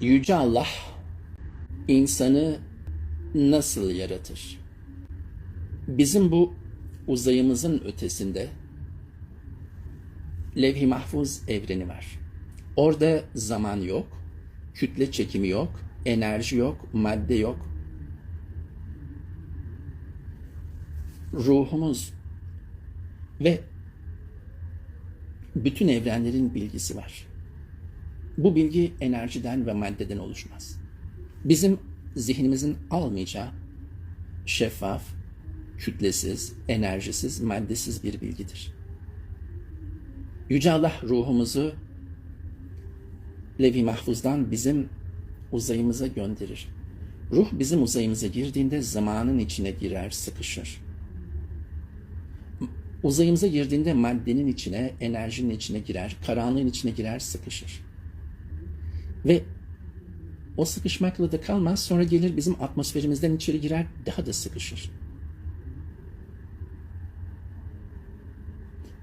Yüce Allah insanı nasıl yaratır? Bizim bu uzayımızın ötesinde levh-i mahfuz evreni var. Orada zaman yok, kütle çekimi yok, enerji yok, madde yok. Ruhumuz ve bütün evrenlerin bilgisi var. Bu bilgi enerjiden ve maddeden oluşmaz. Bizim zihnimizin almayacağı şeffaf, kütlesiz, enerjisiz, maddesiz bir bilgidir. Yüce Allah ruhumuzu Levi Mahfuz'dan bizim uzayımıza gönderir. Ruh bizim uzayımıza girdiğinde zamanın içine girer, sıkışır. Uzayımıza girdiğinde maddenin içine, enerjinin içine girer, karanlığın içine girer, sıkışır. Ve o sıkışmakla da kalmaz, sonra gelir bizim atmosferimizden içeri girer, daha da sıkışır.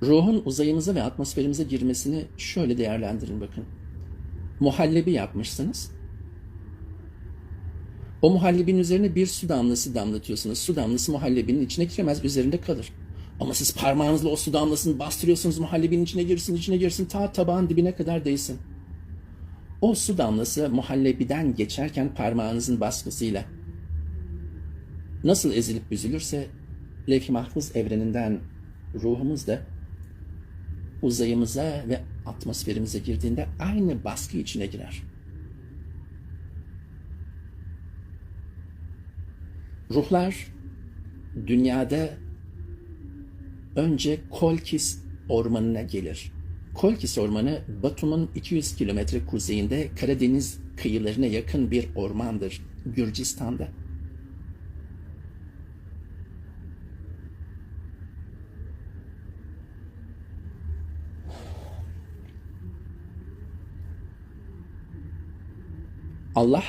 Ruhun uzayımıza ve atmosferimize girmesini şöyle değerlendirin bakın. Muhallebi yapmışsınız. O muhallebinin üzerine bir su damlası damlatıyorsunuz. Su damlası muhallebinin içine giremez, üzerinde kalır. Ama siz parmağınızla o su damlasını bastırıyorsunuz, muhallebinin içine girsin, içine girsin, ta tabağın dibine kadar değsin. O su damlası muhallebiden geçerken parmağınızın baskısıyla nasıl ezilip büzülürse levh-i mahfuz evreninden ruhumuz da uzayımıza ve atmosferimize girdiğinde aynı baskı içine girer. Ruhlar dünyada önce Kolkis ormanına gelir. Kolkis ormanı Batum'un 200 kilometre kuzeyinde Karadeniz kıyılarına yakın bir ormandır Gürcistan'da. Allah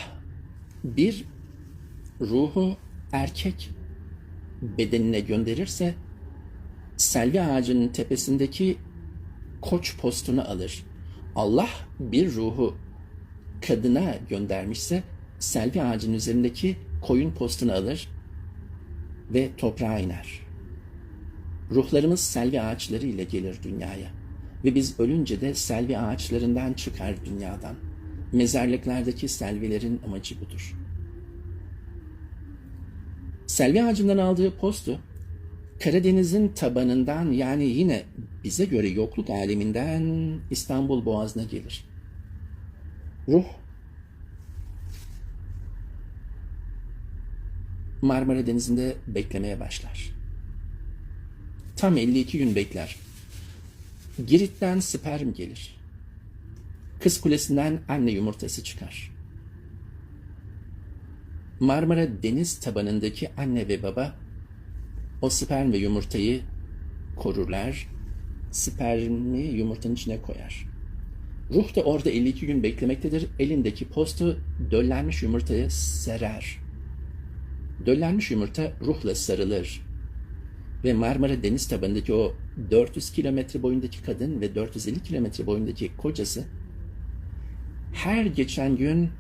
bir ruhu erkek bedenine gönderirse selvi ağacının tepesindeki koç postunu alır. Allah bir ruhu kadına göndermişse selvi ağacının üzerindeki koyun postunu alır ve toprağa iner. Ruhlarımız selvi ağaçları ile gelir dünyaya ve biz ölünce de selvi ağaçlarından çıkar dünyadan. Mezarlıklardaki selvilerin amacı budur. Selvi ağacından aldığı postu Karadeniz'in tabanından yani yine bize göre yokluk aleminden İstanbul Boğazı'na gelir. Ruh Marmara Denizi'nde beklemeye başlar. Tam 52 gün bekler. Girit'ten sperm gelir. Kız kulesinden anne yumurtası çıkar. Marmara deniz tabanındaki anne ve baba o sperm ve yumurtayı korurlar. Spermi yumurtanın içine koyar. Ruh da orada 52 gün beklemektedir. Elindeki postu döllenmiş yumurtaya serer. Döllenmiş yumurta ruhla sarılır. Ve Marmara deniz tabanındaki o 400 kilometre boyundaki kadın ve 450 kilometre boyundaki kocası her geçen gün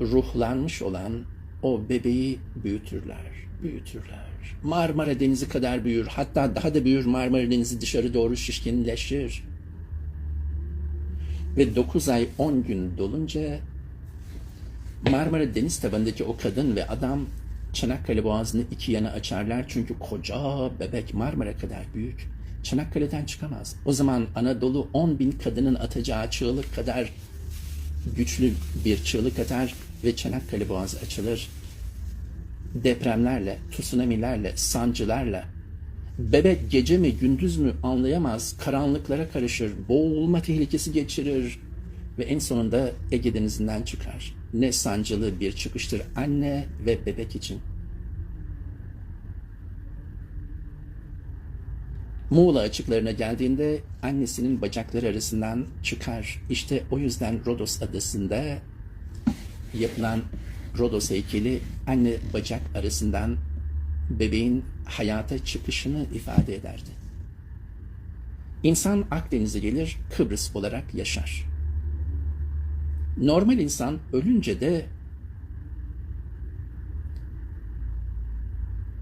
ruhlanmış olan o bebeği büyütürler, büyütürler. Marmara Denizi kadar büyür, hatta daha da büyür Marmara Denizi dışarı doğru şişkinleşir. Ve 9 ay 10 gün dolunca Marmara Deniz tabanındaki o kadın ve adam Çanakkale Boğazı'nı iki yana açarlar çünkü koca bebek Marmara kadar büyük. Çanakkale'den çıkamaz. O zaman Anadolu 10 bin kadının atacağı çığlık kadar güçlü bir çığlık atar ve Çanakkale Boğazı açılır. Depremlerle, tsunamilerle, sancılarla, bebek gece mi gündüz mü anlayamaz, karanlıklara karışır, boğulma tehlikesi geçirir ve en sonunda Ege Denizi'nden çıkar. Ne sancılı bir çıkıştır anne ve bebek için. Muğla açıklarına geldiğinde annesinin bacakları arasından çıkar. İşte o yüzden Rodos adasında yapılan Rodos heykeli anne bacak arasından bebeğin hayata çıkışını ifade ederdi. İnsan Akdeniz'e gelir, Kıbrıs olarak yaşar. Normal insan ölünce de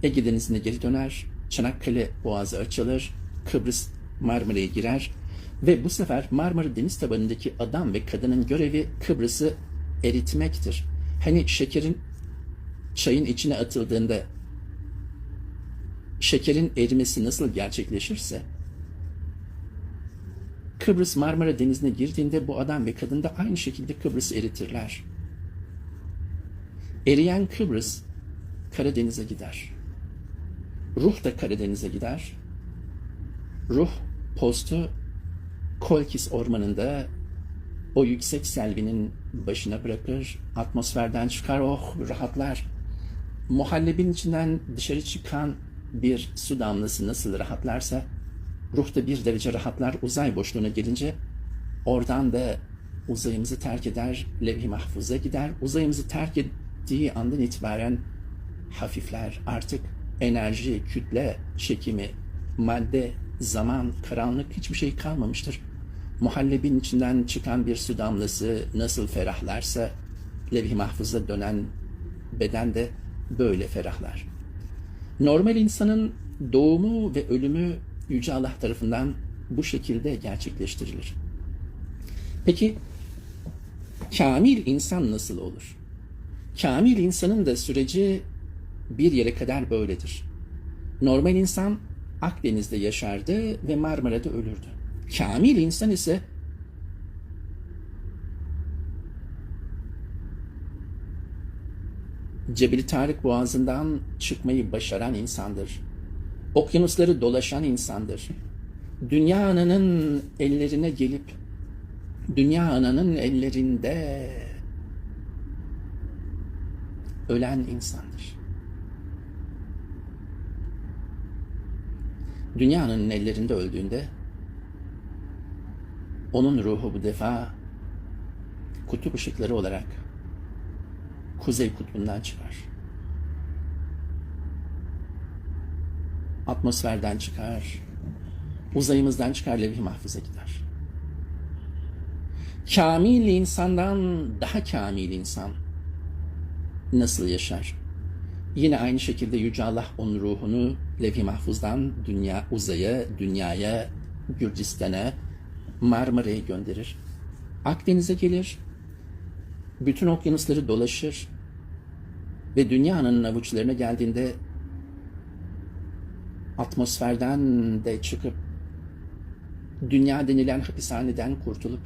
Ege Denizi'ne geri döner, Çanakkale Boğazı açılır, Kıbrıs Marmara'ya girer ve bu sefer Marmara deniz tabanındaki adam ve kadının görevi Kıbrıs'ı eritmektir. Hani şekerin çayın içine atıldığında şekerin erimesi nasıl gerçekleşirse Kıbrıs Marmara Denizi'ne girdiğinde bu adam ve kadın da aynı şekilde Kıbrıs'ı eritirler. Eriyen Kıbrıs Karadeniz'e gider. Ruh da Karadeniz'e gider. Ruh postu Kolkis ormanında o yüksek selvinin başına bırakır, atmosferden çıkar, oh rahatlar. Muhallebin içinden dışarı çıkan bir su damlası nasıl rahatlarsa, ruh da bir derece rahatlar uzay boşluğuna gelince, oradan da uzayımızı terk eder, levh-i mahfuza gider. Uzayımızı terk ettiği andan itibaren hafifler. Artık enerji, kütle, çekimi, madde, zaman, karanlık hiçbir şey kalmamıştır. Muhallebin içinden çıkan bir su damlası nasıl ferahlarsa levh-i mahfuza dönen beden de böyle ferahlar. Normal insanın doğumu ve ölümü Yüce Allah tarafından bu şekilde gerçekleştirilir. Peki kamil insan nasıl olur? Kamil insanın da süreci bir yere kadar böyledir. Normal insan Akdeniz'de yaşardı ve Marmara'da ölürdü. Kamil insan ise Cebeli Tarık Boğazı'ndan çıkmayı başaran insandır. Okyanusları dolaşan insandır. Dünya ananın ellerine gelip dünya ananın ellerinde ölen insandır. Dünyanın ellerinde öldüğünde onun ruhu bu defa kutup ışıkları olarak kuzey kutbundan çıkar. Atmosferden çıkar, uzayımızdan çıkar, levh-i mahfuza gider. Kamil insandan daha kamil insan nasıl yaşar? Yine aynı şekilde Yüce Allah onun ruhunu levh-i mahfuzdan dünya, uzaya, dünyaya, Gürcistan'a, Marmara'ya gönderir. Akdeniz'e gelir, bütün okyanusları dolaşır ve dünyanın avuçlarına geldiğinde atmosferden de çıkıp dünya denilen hapishaneden kurtulup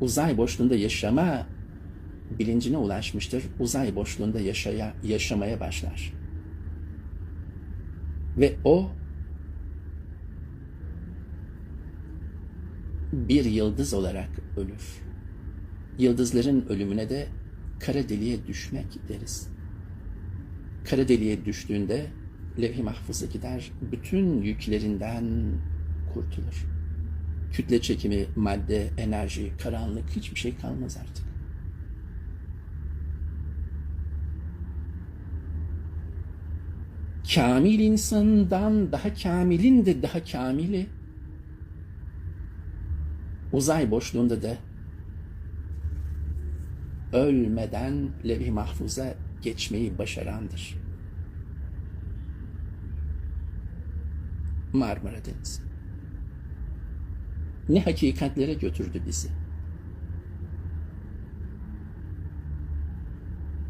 uzay boşluğunda yaşama bilincine ulaşmıştır. Uzay boşluğunda yaşaya, yaşamaya başlar. Ve o bir yıldız olarak ölür. Yıldızların ölümüne de kara deliğe düşmek deriz. Kara deliğe düştüğünde levh-i mahfuza gider, bütün yüklerinden kurtulur. Kütle çekimi, madde, enerji, karanlık hiçbir şey kalmaz artık. Kamil insandan daha kamilin de daha kamili uzay boşluğunda da ölmeden levh-i mahfuza geçmeyi başarandır. Marmara Denizi. Ne hakikatlere götürdü bizi.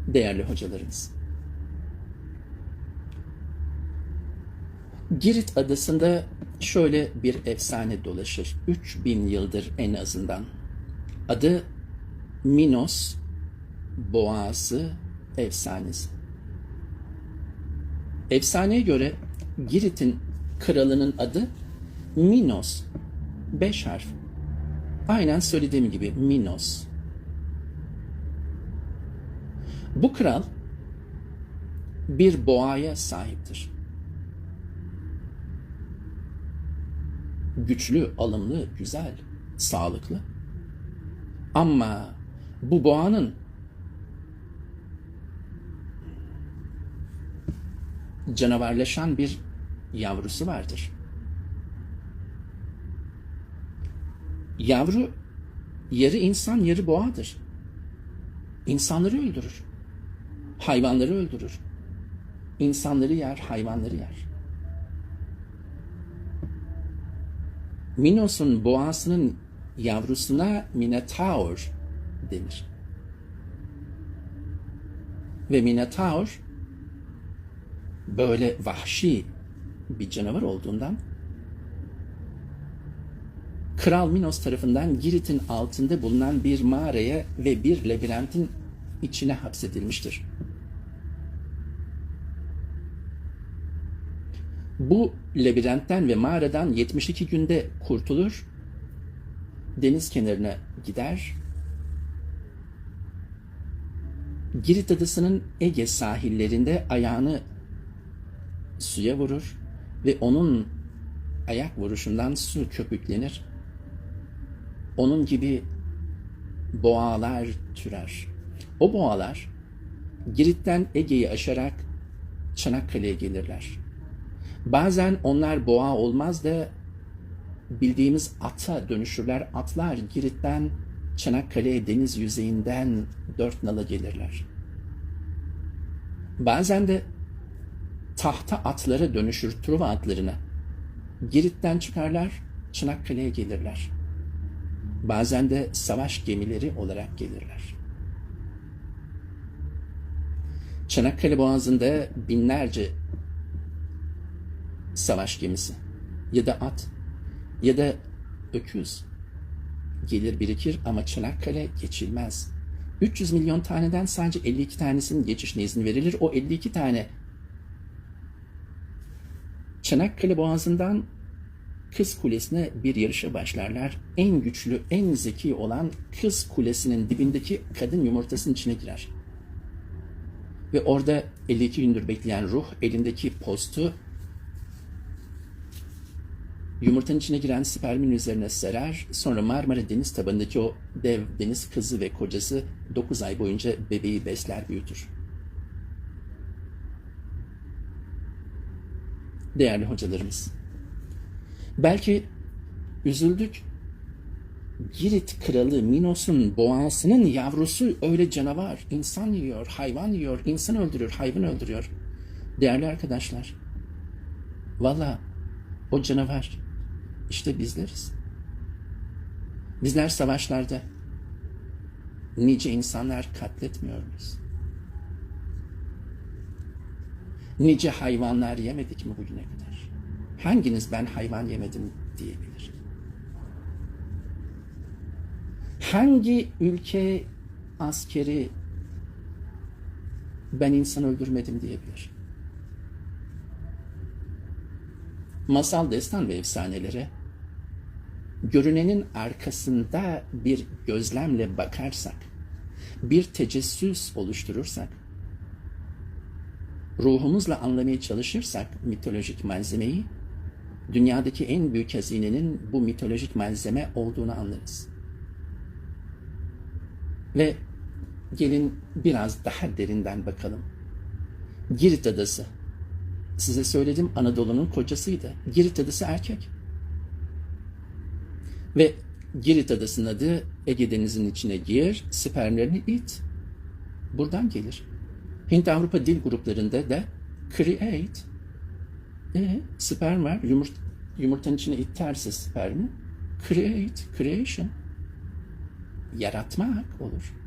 Değerli hocalarımız. Girit adasında şöyle bir efsane dolaşır. 3000 yıldır en azından. Adı Minos Boğası efsanesi. Efsaneye göre Girit'in kralının adı Minos. Beş harf. Aynen söylediğim gibi Minos. Bu kral bir boğaya sahiptir. Güçlü, alımlı, güzel, sağlıklı. Ama bu boğanın canavarlaşan bir yavrusu vardır. Yavru yarı insan yarı boğadır. İnsanları öldürür. Hayvanları öldürür. İnsanları yer, hayvanları yer. Minos'un boğasının yavrusuna Minotaur denir. Ve Minotaur böyle vahşi bir canavar olduğundan Kral Minos tarafından Girit'in altında bulunan bir mağaraya ve bir labirentin içine hapsedilmiştir. Bu labirentten ve mağaradan 72 günde kurtulur, deniz kenarına gider, Girit adasının Ege sahillerinde ayağını suya vurur ve onun ayak vuruşundan su köpüklenir. Onun gibi boğalar türer. O boğalar Girit'ten Ege'yi aşarak Çanakkale'ye gelirler. Bazen onlar boğa olmaz da bildiğimiz ata dönüşürler. Atlar Girit'ten Çanakkale'ye deniz yüzeyinden dört nala gelirler. Bazen de tahta atlara dönüşür Truva atlarına. Girit'ten çıkarlar, Çanakkale'ye gelirler. Bazen de savaş gemileri olarak gelirler. Çanakkale Boğazı'nda binlerce savaş gemisi ya da at ya da öküz gelir birikir ama Çanakkale geçilmez. 300 milyon taneden sadece 52 tanesinin geçişine izin verilir. O 52 tane Çanakkale Boğazı'ndan Kız Kulesi'ne bir yarışa başlarlar. En güçlü, en zeki olan Kız Kulesi'nin dibindeki kadın yumurtasının içine girer. Ve orada 52 gündür bekleyen ruh elindeki postu yumurtanın içine giren spermin üzerine serer. Sonra Marmara Deniz tabanındaki o dev deniz kızı ve kocası 9 ay boyunca bebeği besler büyütür. Değerli hocalarımız, belki üzüldük. Girit kralı Minos'un boğasının yavrusu öyle canavar. insan yiyor, hayvan yiyor, insan öldürüyor, hayvan öldürüyor. Değerli arkadaşlar, valla o canavar işte bizleriz. Bizler savaşlarda nice insanlar katletmiyor muyuz? Nice hayvanlar yemedik mi bugüne kadar? Hanginiz ben hayvan yemedim diyebilir? Hangi ülke askeri ben insan öldürmedim diyebilir? Masal, destan ve efsanelere görünenin arkasında bir gözlemle bakarsak, bir tecessüs oluşturursak, ruhumuzla anlamaya çalışırsak mitolojik malzemeyi, dünyadaki en büyük hazinenin bu mitolojik malzeme olduğunu anlarız. Ve gelin biraz daha derinden bakalım. Girit Adası. Size söyledim Anadolu'nun kocasıydı. Girit Adası erkek. Ve Girit Adası'nın adı Ege Denizi'nin içine gir, spermlerini it. Buradan gelir. Hint-Avrupa dil gruplarında da create. E, sperm var. Yumurt, yumurtanın içine iterse spermi. Create, creation. Yaratmak olur.